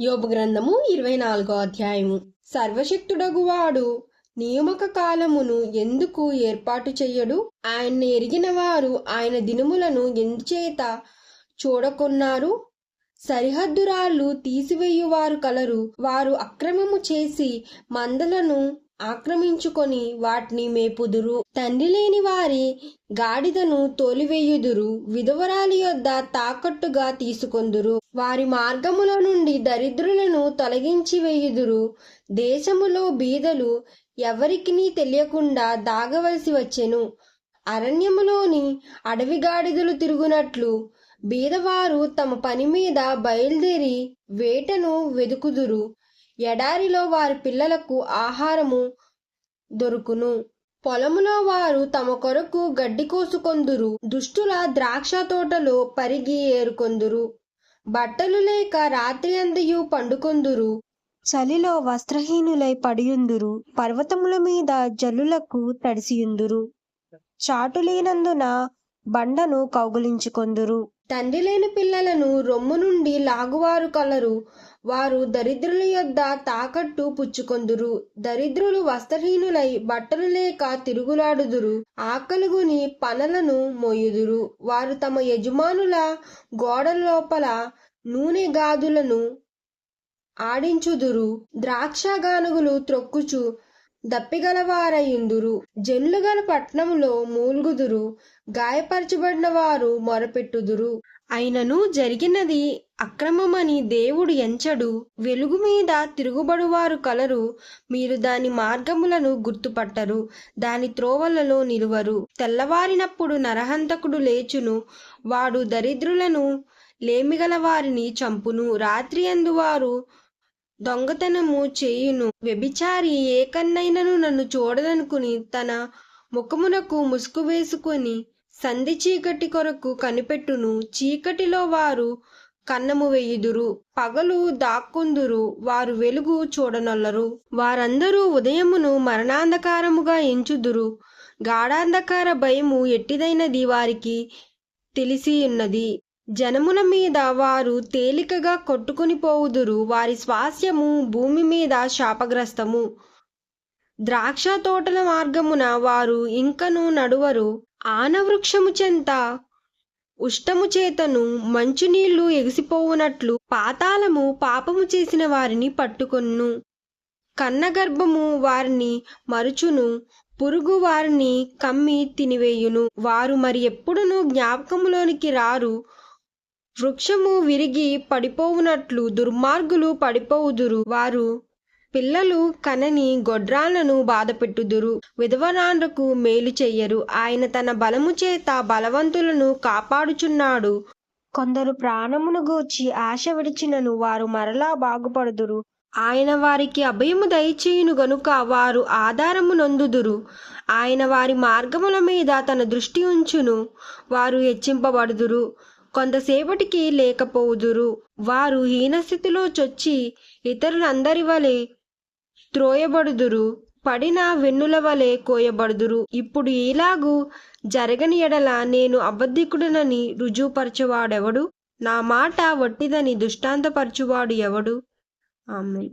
యోబు గ్రంథము ఇరవై నాలుగో అధ్యాయము. సర్వశక్తుడగువాడు నియమక కాలమును ఎందుకు ఏర్పాటు చెయ్యడు? ఆయన్ని ఎరిగిన వారు ఆయన దినములను ఎందుచేత చూడకున్నారు? సరిహద్దురాళ్ళు తీసివేయువారు కలరు వారు అక్రమము చేసి మందలను ఆక్రమించుకొని వాటిని మేపుదురు. తండ్రి లేని వారి గాడిదను తోలివేయుదురు. విధవరాలి యొద్ద తాకట్టుగా తీసుకొందురు. వారి మార్గముల నుండి దరిద్రులను తొలగించి వేయుదురు. దేశములో బీదలు ఎవరికిని తెలియకుండా దాగవలసి వచ్చెను. అరణ్యములోని అడవి గాడిదలు తిరుగునట్లు బీదవారు తమ పని మీద బయలుదేరి వేటను వెదుకుదురు. ఎడారిలో వారి పిల్లలకు ఆహారము దొరుకును. పొలములో వారు తమ కొరకు గడ్డి కోసుకొందురు. దుష్టుల ద్రాక్ష తోటలో పరిగి ఏరుకొందురు. బట్టలు లేక రాత్రి అందయు పండుకొందురు. చలిలో వస్త్రహీనులై పడియుందురు. పర్వతముల మీద జల్లులకు తడిసియుందురు. చాటులేనందున బండను కౌగులించుకొందురు. తండ్రి లేని పిల్లలను రొమ్ము నుండి లాగువారు కలరు. వారు దరిద్రుల యొద్ద తాకట్టు పుచ్చుకొందురు. దరిద్రులు వస్త్రహీనులై బట్టలు లేక తిరుగులాడుదురు. ఆకలుగుని పనలను మోయుదురు వారు తమ యజమానుల గోడల లోపల నూనె గాదులను ఆడించుదురు. ద్రాక్ష గానుగులు త్రొక్కుచు దప్పిగలవారయుందురు. జల్లుగల పట్నములో మూల్గుదురు. గాయపరచబడిన వారు మొరపెట్టుదురు. అయినను జరిగినది అక్రమమని దేవుడు ఎంచడు. వెలుగు మీద తిరుగుబడువారు కలరు. మీరు దాని మార్గములను గుర్తుపట్టరు. దాని త్రోవలలో నిలువరు. తెల్లవారినప్పుడు నరహంతకుడు లేచును. వాడు దరిద్రులను లేమిగల వారిని చంపును. రాత్రి అందువారు దొంగతనము చేయును. వ్యభిచారి ఏ నన్ను చూడదనుకుని తన ముఖమునకు ముసుగు వేసుకొని సంధి చీకటి కొరకు కనిపెట్టును. చీకటిలో వారు కన్నము వేయుదురు పగలు దాక్కుందురు వారు వెలుగు చూడనొల్లరు. వారందరూ ఉదయమును మరణాంధకారముగా ఎంచుదురు. గాఢాంధకార భయము ఎట్టిదైనది వారికి తెలిసి ఉన్నది జనముల మీద వారు తేలికగా కొట్టుకుని పోవుదురు. వారి స్వాస్యము భూమి మీద శాపగ్రస్తము. ద్రాక్ష తోటల మార్గమున వారు ఇంకను నడువరు. ఆనవృక్షము చెంత ఉష్టము చేతను మంచునీళ్ళు ఎగిసిపోవునట్లు పాతాళము పాపము చేసిన వారిని పట్టుకొన్ను. కన్నగర్భము వారిని మరుచును. పురుగు వారిని కమ్మి తినివేయును. వారు మరి ఎప్పుడునూ జ్ఞాపకములోనికి రారు. వృక్షము విరిగి పడిపోవునట్లు దుర్మార్గులు పడిపోవుదురు. వారు పిల్లలు కనని గొడ్రాలను బాధపెట్టుదురు. విధవరాండ్రకు మేలు చెయ్యరు. ఆయన తన బలము చేత బలవంతులను కాపాడుచున్నాడు. కొందరు ప్రాణమును గూర్చి ఆశ విడిచినను వారు మరలా బాగుపడుదురు. ఆయన వారికి అభయము దయచేయును గనుక వారు ఆధారము నొందుదురు. ఆయన వారి మార్గముల మీద తన దృష్టి ఉంచును. వారు హెచ్చింపబడుదురు. కొంతసేపటికి లేకపోవుదురు. వారు హీనస్థితిలో చొచ్చి ఇతరులందరి వలె త్రోయబడుదురు. పడిన వెన్నుల వలె కోయబడుదురు. ఇప్పుడు ఇలాగూ జరగని ఎడల నేను అబద్ధికుడనని రుజువుపరచువాడెవడు? నా మాట వట్టిదని దృష్టాంతపరచువాడు ఎవడు? ఆమె